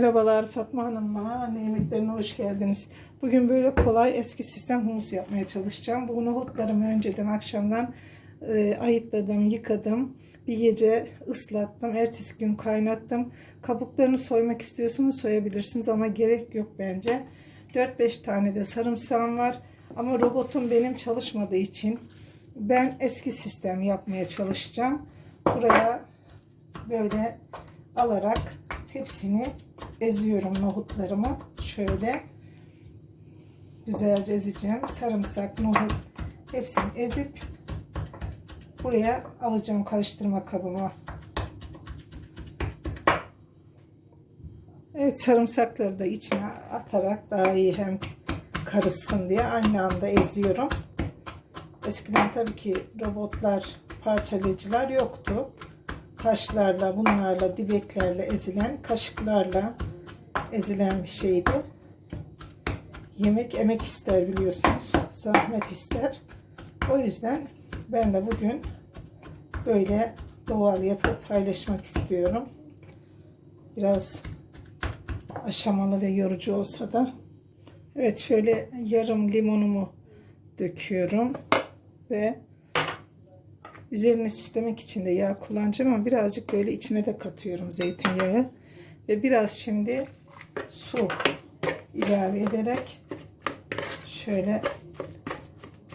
Merhabalar Fatma Hanım'la anne yemeklerine hoş geldiniz. Bugün böyle kolay eski sistem humus yapmaya çalışacağım. Bu nohutlarımı önceden akşamdan e, ayıtladım, yıkadım. Bir gece ıslattım. Ertesi gün kaynattım. Kabuklarını soymak istiyorsanız soyabilirsiniz ama gerek yok bence. 4-5 tane de sarımsağım var. Ama robotum benim çalışmadığı için ben eski sistem yapmaya çalışacağım. Buraya böyle alarak hepsini eziyorum nohutlarımı. Şöyle güzelce ezeceğim. Sarımsak, nohut hepsini ezip buraya alacağım karıştırma kabıma. Evet sarımsakları da içine atarak daha iyi hem karışsın diye aynı anda eziyorum. Eskiden tabii ki robotlar, parçalayıcılar yoktu. Taşlarla, bunlarla, dibeklerle ezilen, kaşıklarla ezilen bir şeydi. Yemek emek ister biliyorsunuz. Zahmet ister. O yüzden ben de bugün böyle doğal yapıp paylaşmak istiyorum. Biraz aşamalı ve yorucu olsa da. Evet şöyle yarım limonumu döküyorum ve üzerine süslemek için de yağ kullanacağım ama birazcık böyle içine de katıyorum zeytinyağı ve biraz şimdi su ilave ederek şöyle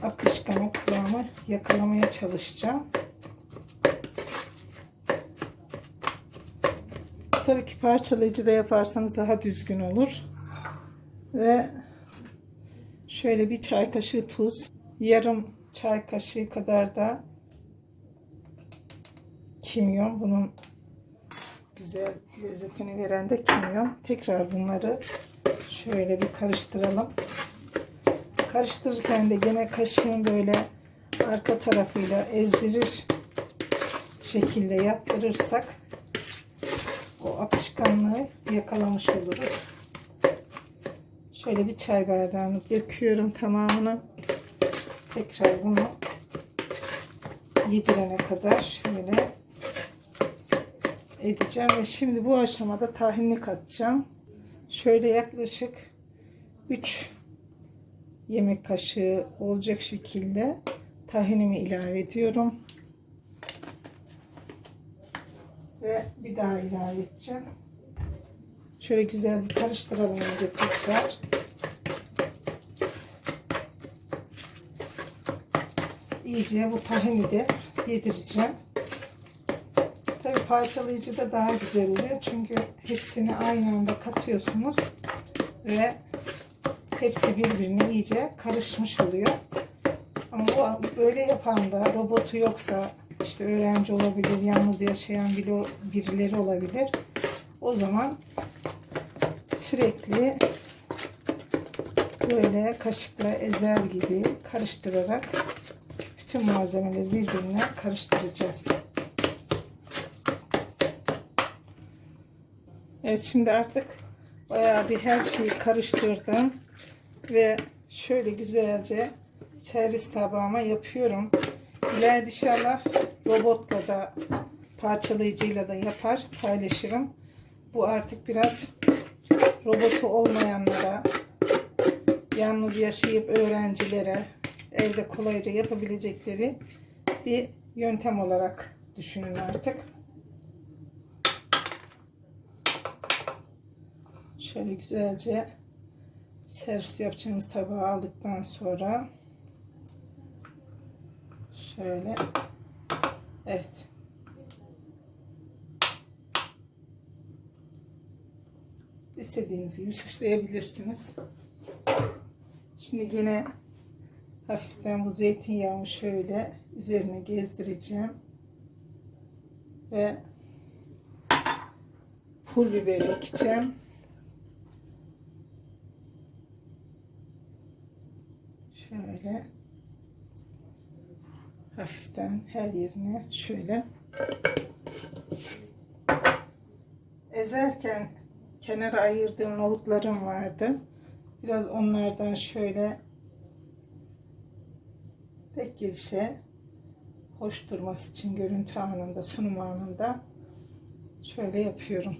akışkan o kıvamı yakalamaya çalışacağım. Tabii ki parçalayıcı da yaparsanız daha düzgün olur. Ve şöyle bir çay kaşığı tuz, yarım çay kaşığı kadar da kimyon. Bunun güzel lezzetini veren de kimyon. Tekrar bunları şöyle bir karıştıralım. Karıştırırken de gene kaşığın böyle arka tarafıyla ezdirir şekilde yaptırırsak o akışkanlığı yakalamış oluruz. Şöyle bir çay bardağını döküyorum tamamını. Tekrar bunu yedirene kadar şöyle edeceğim ve şimdi bu aşamada tahinli katacağım. Şöyle yaklaşık 3 yemek kaşığı olacak şekilde tahinimi ilave ediyorum. Ve bir daha ilave edeceğim. Şöyle güzel bir karıştıralım önce tekrar. İyice bu tahini de yedireceğim. Parçalayıcı da daha güzel oluyor. Çünkü hepsini aynı anda katıyorsunuz. Ve hepsi birbirine iyice karışmış oluyor. Ama bu böyle yapan da robotu yoksa işte öğrenci olabilir, yalnız yaşayan birileri olabilir. O zaman sürekli böyle kaşıkla ezer gibi karıştırarak bütün malzemeleri birbirine karıştıracağız. Evet şimdi artık bayağı bir her şeyi karıştırdım ve şöyle güzelce servis tabağıma yapıyorum. İleride inşallah robotla da parçalayıcıyla da yapar paylaşırım. Bu artık biraz robotu olmayanlara yalnız yaşayıp öğrencilere evde kolayca yapabilecekleri bir yöntem olarak düşünün artık. Şöyle güzelce servis yapacağımız tabağı aldıktan sonra şöyle evet istediğiniz gibi süsleyebilirsiniz. Şimdi yine hafiften bu zeytinyağını şöyle üzerine gezdireceğim. Ve pul biber ekeceğim. Şöyle hafiften her yerine şöyle ezerken kenara ayırdığım nohutlarım vardı. Biraz onlardan şöyle tek gelişe hoş durması için görüntü anında, sunum anında şöyle yapıyorum.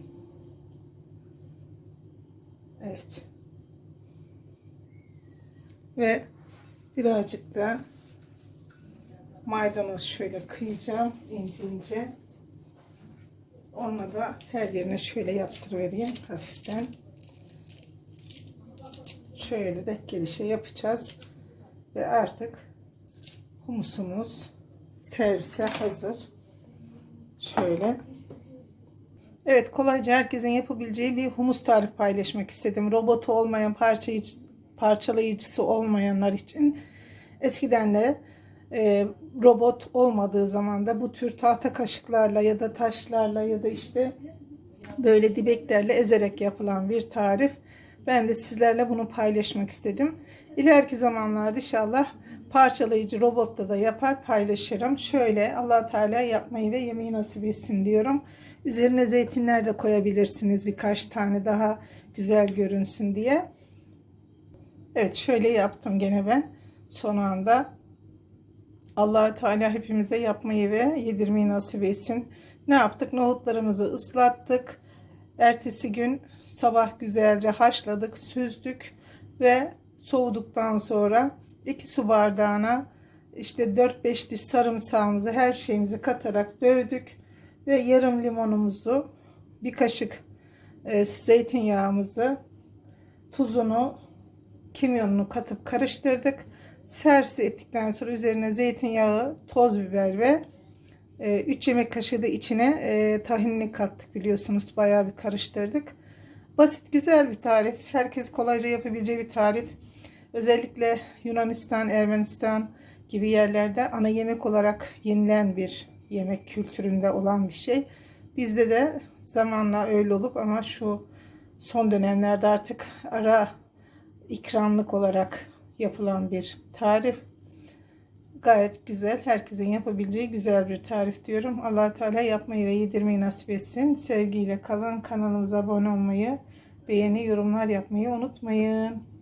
Evet. Ve birazcık da maydanoz şöyle kıyacağım ince ince. Onunla da her yerine şöyle yaptırıvereyim hafiften. Şöyle de gelişe yapacağız. Ve artık humusumuz servise hazır. Şöyle. Evet kolayca herkesin yapabileceği bir humus tarif paylaşmak istedim. Robotu olmayan parçayıcı, parçalayıcısı olmayanlar için eskiden de e, robot olmadığı zaman da bu tür tahta kaşıklarla ya da taşlarla ya da işte böyle dibeklerle ezerek yapılan bir tarif. Ben de sizlerle bunu paylaşmak istedim. İleriki zamanlarda inşallah parçalayıcı robotla da yapar paylaşırım. Şöyle allah Teala yapmayı ve yemeği nasip etsin diyorum. Üzerine zeytinler de koyabilirsiniz birkaç tane daha güzel görünsün diye. Evet şöyle yaptım gene ben. Son anda allah Teala hepimize yapmayı ve yedirmeyi nasip etsin. Ne yaptık? Nohutlarımızı ıslattık. Ertesi gün sabah güzelce haşladık, süzdük ve soğuduktan sonra 2 su bardağına işte 4-5 diş sarımsağımızı her şeyimizi katarak dövdük ve yarım limonumuzu bir kaşık e, zeytinyağımızı tuzunu kimyonunu katıp karıştırdık. Servis ettikten sonra üzerine zeytinyağı, toz biber ve 3 yemek kaşığı da içine e, tahinini kattık biliyorsunuz. Bayağı bir karıştırdık. Basit güzel bir tarif. Herkes kolayca yapabileceği bir tarif. Özellikle Yunanistan, Ermenistan gibi yerlerde ana yemek olarak yenilen bir yemek kültüründe olan bir şey. Bizde de zamanla öyle olup ama şu son dönemlerde artık ara ikramlık olarak yapılan bir tarif. Gayet güzel. Herkesin yapabileceği güzel bir tarif diyorum. allah Teala yapmayı ve yedirmeyi nasip etsin. Sevgiyle kalın. Kanalımıza abone olmayı, beğeni, yorumlar yapmayı unutmayın.